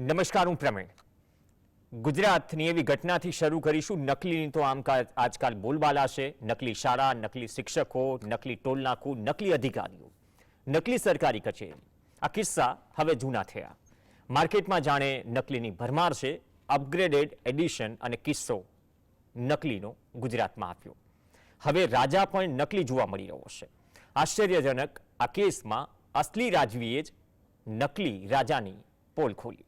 નમસ્કાર હું પ્રવીણ. ગુજરાતની એવી ઘટનાથી શરૂ કરીશું. નકલીની તો આમ આજકાલ બોલબાલા છે. નકલી શાળા, નકલી શિક્ષકો, નકલી ટોલનાકું નકલી અધિકારીઓ. નકલી સરકારી કચેરી. આ કિસ્સા હવે જૂના થયા. માર્કેટમાં જાણે નકલીની ભરમાર છે. અપગ્રેડેડ એડિશન અને કિસ્સો નકલીનો ગુજરાતમાં આવ્યો. હવે રાજા પણ નકલી જોવા મળી રહ્યો છે. આશ્ચર્યજનક આ કેસમાં અસલી રાજવીએ જ નકલી રાજાની પોલ ખોલી.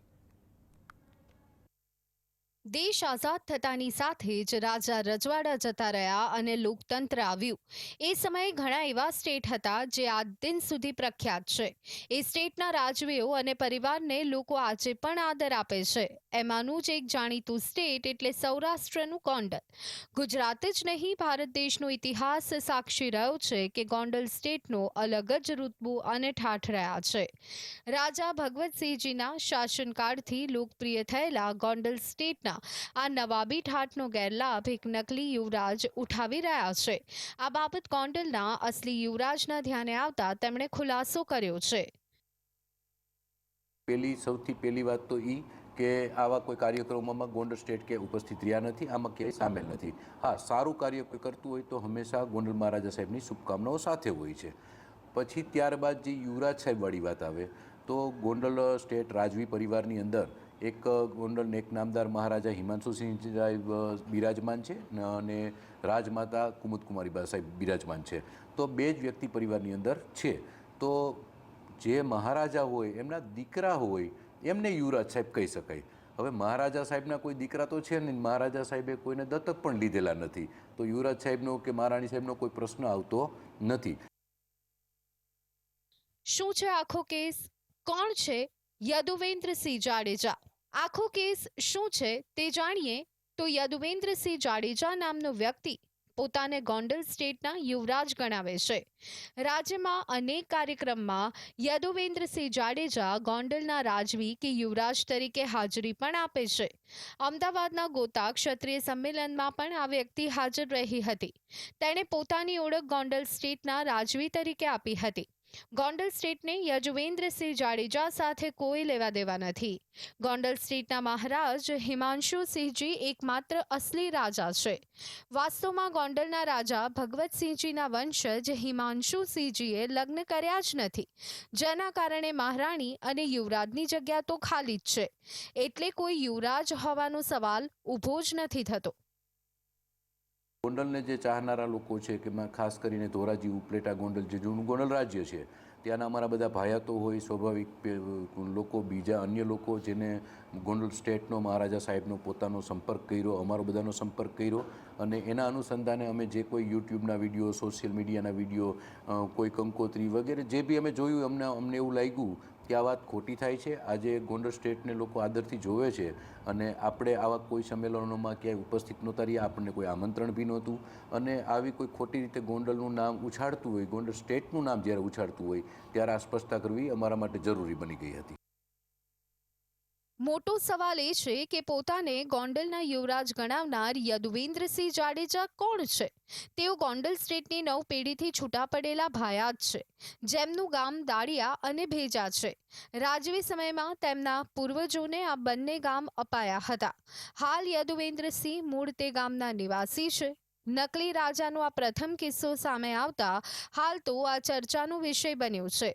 દેશ આઝાદ થતાની સાથે જ રાજા રજવાડા જતા રહ્યા અને લોકતંત્ર આવ્યું. એ સમયે ઘણા એવા સ્ટેટ હતા જે આજ દિન સુધી પ્રખ્યાત છે. એ સ્ટેટના રાજવીઓ અને પરિવારને લોકો આજે પણ આદર આપે છે. એમાંનું જ એક જાણીતું સ્ટેટ એટલે સૌરાષ્ટ્રનું ગોંડલ. ગુજરાત જ નહીં, ભારત દેશનો ઇતિહાસ સાક્ષી રહ્યો છે કે ગોંડલ સ્ટેટનો અલગ જ રૂતબુ અને ઠાઠ રહ્યા છે. રાજા ભગવતસિંહજીના શાસનકાળથી લોકપ્રિય થયેલા ગોંડલ સ્ટેટના આ નવાબી ઠાઠનો ગેરલાભ એક નકલી યુવરાજ ઉઠાવી રહ્યા છે. આ બાબત કોન્ડલના અસલી યુવરાજના ધ્યાને આવતા તેમણે ખુલાસો કર્યો છે. પહેલી સૌથી પહેલી વાત તો એ કે આવા કોઈ કાર્યક્રમોમાં ગોંડલ સ્ટેટ કે ઉપસ્થિત રહ્યા નથી, આમાં ક્યાંય સામેલ નથી. હા, સારું કાર્ય કોઈ કરતું હોય તો હંમેશા ગોંડલ મહારાજા સાહેબની શુભકામનાઓ સાથે હોય છે. પછી ત્યારબાદ જે યુવરાજ સાહેબવાળી વાત આવે, તો ગોંડલ સ્ટેટ રાજવી પરિવારની અંદર એક ગોંડલ એક નામદાર મહારાજા હિમાંશુસિંહ સાહેબ બિરાજમાન છે અને રાજમાતા કુમુદકુમારી સાહેબ બિરાજમાન છે. તો બે જ વ્યક્તિ પરિવારની અંદર છે. તો જે મહારાજા હોય, એમના દીકરા હોય, એમને યુવરાજ સાહેબ કહી શકાય. હવે મહારાજા સાહેબના કોઈ દીકરા તો છે નહીં, મહારાજા સાહેબે કોઈને દત્તક પણ લીધેલા નથી. તો યુવરાજ સાહેબનો કે મહારાણી સાહેબનો કોઈ પ્રશ્ન આવતો નથી. શું છે આખો કેસ? કોણ છે યદુવેન્દ્રસિંહ જાડેજા? આખો કેસ શું છે તે જાણીએ તો યદુવેન્દ્રસિંહ જાડેજા નામનો વ્યક્તિ પોતાને ગોંડલ સ્ટેટના યુવરાજ ગણાવે છે. રાજ્યમાં અનેક કાર્યક્રમમાં યદુવેન્દ્રસિંહ જાડેજા ગોંડલના રાજવી કે યુવરાજ તરીકે હાજરી પણ આપે છે. અમદાવાદના ગોતા ક્ષત્રિય સંમેલનમાં પણ આ વ્યક્તિ હાજર રહી હતી. તેણે પોતાની ઓળખ ગોંડલ સ્ટેટના રાજવી તરીકે આપી હતી. ગોંડલ સ્ટેટને યજવેન્દ્રસિંહ જાડેજા સાથે કોઈ લેવા દેવા નથી. ગોંડલ સ્ટેટના મહારાજ હિમાંશુસિંહજી એકમાત્ર અસલી રાજા છે. વાસ્તવમાં ગોંડલના રાજા ભગવતસિંહજીના વંશજ હિમાંશુ સિંહજીએ લગ્ન કર્યા જ નથી. જેના કારણે મહારાણી અને યુવરાજની જગ્યા તો ખાલી જ છે. એટલે કોઈ યુવરાજ હોવાનો સવાલ ઊભો જ નથી થતો. ગોંડલને જે ચાહનારા લોકો છે, કે ખાસ કરીને ધોરાજી, ઉપલેટા ગોંડલ જે જૂનું ગોંડલ રાજ્ય છે, ત્યાંના અમારા બધા ભાયાતો હોય, સ્વાભાવિક લોકો, બીજા અન્ય લોકો જેને ગોંડલ સ્ટેટનો, મહારાજા સાહેબનો પોતાનો સંપર્ક કર્યો, અમારો બધાનો સંપર્ક કર્યો અને એના અનુસંધાને અમે જે કોઈ યુટ્યુબના વીડિયો, સોશિયલ મીડિયાના વીડિયો કોઈ કંકોત્રી વગેરે જે બી અમે જોયું, અમને અમને એવું લાગ્યું કે આ વાત ખોટી થાય છે. આજે ગોંડલ સ્ટેટને લોકો આદરથી જોવે છે અને આપણે આવા કોઈ સંમેલનોમાં ક્યાંય ઉપસ્થિત નહોતા રહ્યા. આપણને કોઈ આમંત્રણ બી નહોતું અને આવી કોઈ ખોટી રીતે ગોંડલનું નામ ઉછાળતું હોય, ગોંડલ સ્ટેટનું નામ જ્યારે ઉછાળતું હોય, ત્યારે આ સ્પષ્ટતા કરવી અમારા માટે જરૂરી બની ગઈ હતી. મોટો સવાલ એ છે કે પોતાને ગોંડલના યુવરાજ ગણાવનાર યદુવેન્દ્રસિંહ જાડેજા કોણ છે? તેઓ ગોંડલ સ્ટેટની નવ પેઢીથી છૂટા પડેલા ભાયા જ છે. જેમનું ગામ દાળિયા અને ભેજા છે. રાજવી સમયમાં તેમના પૂર્વજોને આ બંને ગામ અપાયા હતા. હાલ યદુવેન્દ્રસિંહ મૂળ તે ગામના નિવાસી છે. નકલી રાજાનો આ પ્રથમ કિસ્સો સામે આવતા હાલ તો આ ચર્ચાનો વિષય બન્યો છે.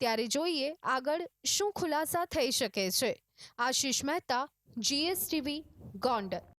ત્યારે જોઈએ આગળ શું ખુલાસા થઈ શકે છે. આશીષ મહેતા જીએસટીવી ગોંડલ.